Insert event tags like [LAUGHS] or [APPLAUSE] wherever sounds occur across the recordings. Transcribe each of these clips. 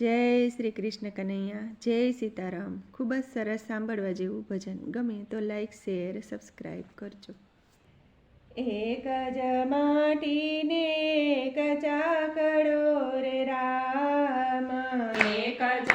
જય શ્રી કૃષ્ણ કનૈયા, જય સીતારામ. ખૂબ જ સરસ સાંભળવા જેવું ભજન. ગમે તો લાઈક શેર સબસ્ક્રાઈબ કરજો. એક જ માટીને એક ચાકડો રે રામ. એક જ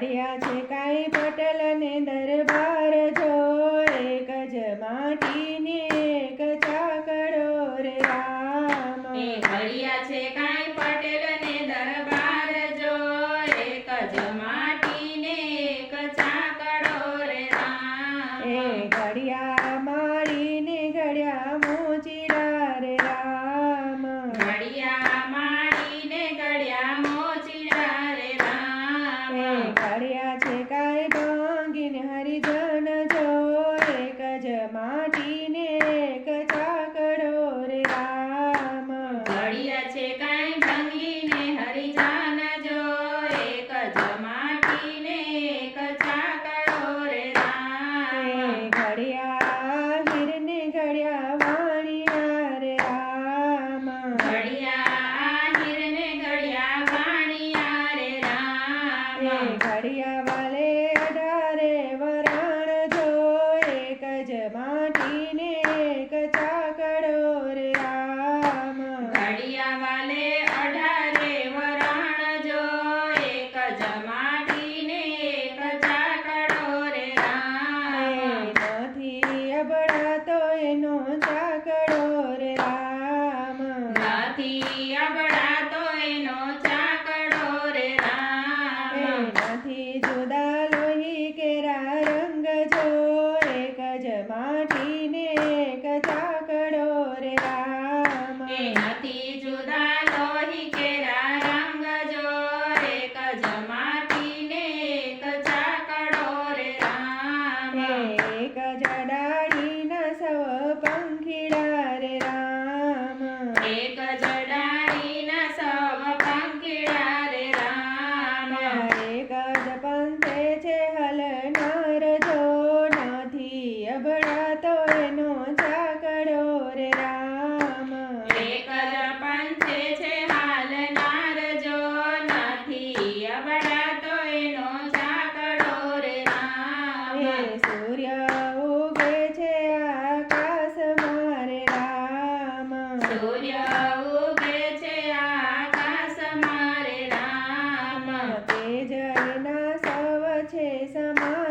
કાઢ્યા છે કાંઈ પટલને દરબાર જો એક જ માટીને એક ચાકડો રે રામ. કાઢ્યા છે કાંઈ પટેલને દરબાર જો એક જ માટીને એક ચાકડો રે રામ. એ ઘડિયા મારીને ઘડિયા મોચીડા રે રામ. ઘડિયા મારીને ઘડિયા મોચીડા Oh. [LAUGHS] નથી અભળાતો એનો ઝાકડો રે રામ. એક જ પંચે છે હાલ નારજો નથી. અભળાતો એનો ઝાકડો રે રામ. સૂર્ય ઉગે છે આકાશ મારે રામ. સૂર્ય ઉગે છે આકાશ મારે રામ. તેજના સવ છે સમા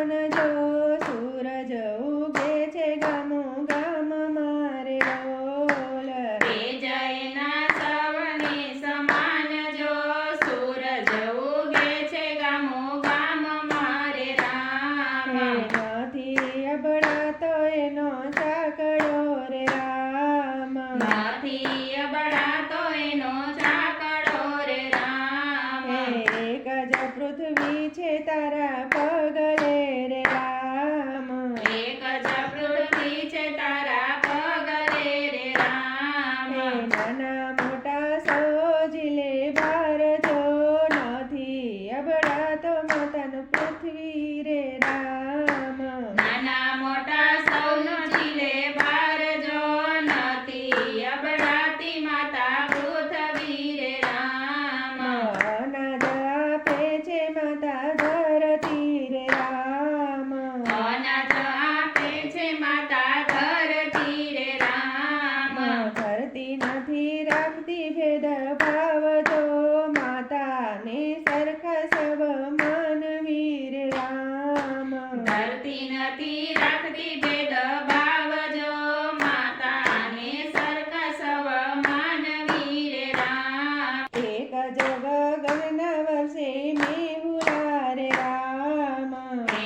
પૃથ્વી છે તારા પગલે. નથી રાખતી ભેદ ભાવ તો માતાને સરખા સબ માનવીર રામ ધરતી નથી રાખતી ભેદ ભાવ જો માતાને સરખા સબ માનવીર રામ એક જગ ગગન વર્ષે મેહુરા રે રામ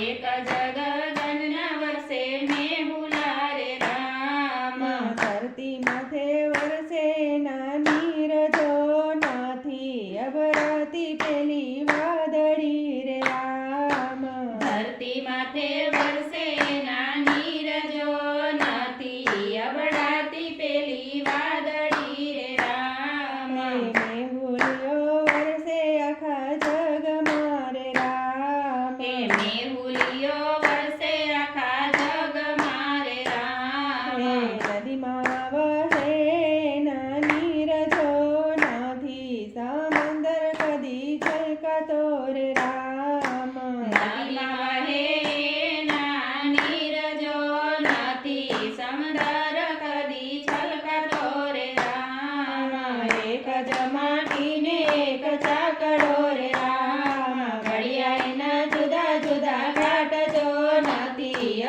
એક જગ ગગન વર્ષે મેહુલા રે રામ ધરતી માથે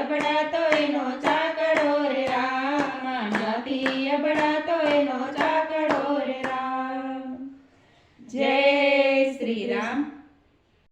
નથી અબડાતો એનો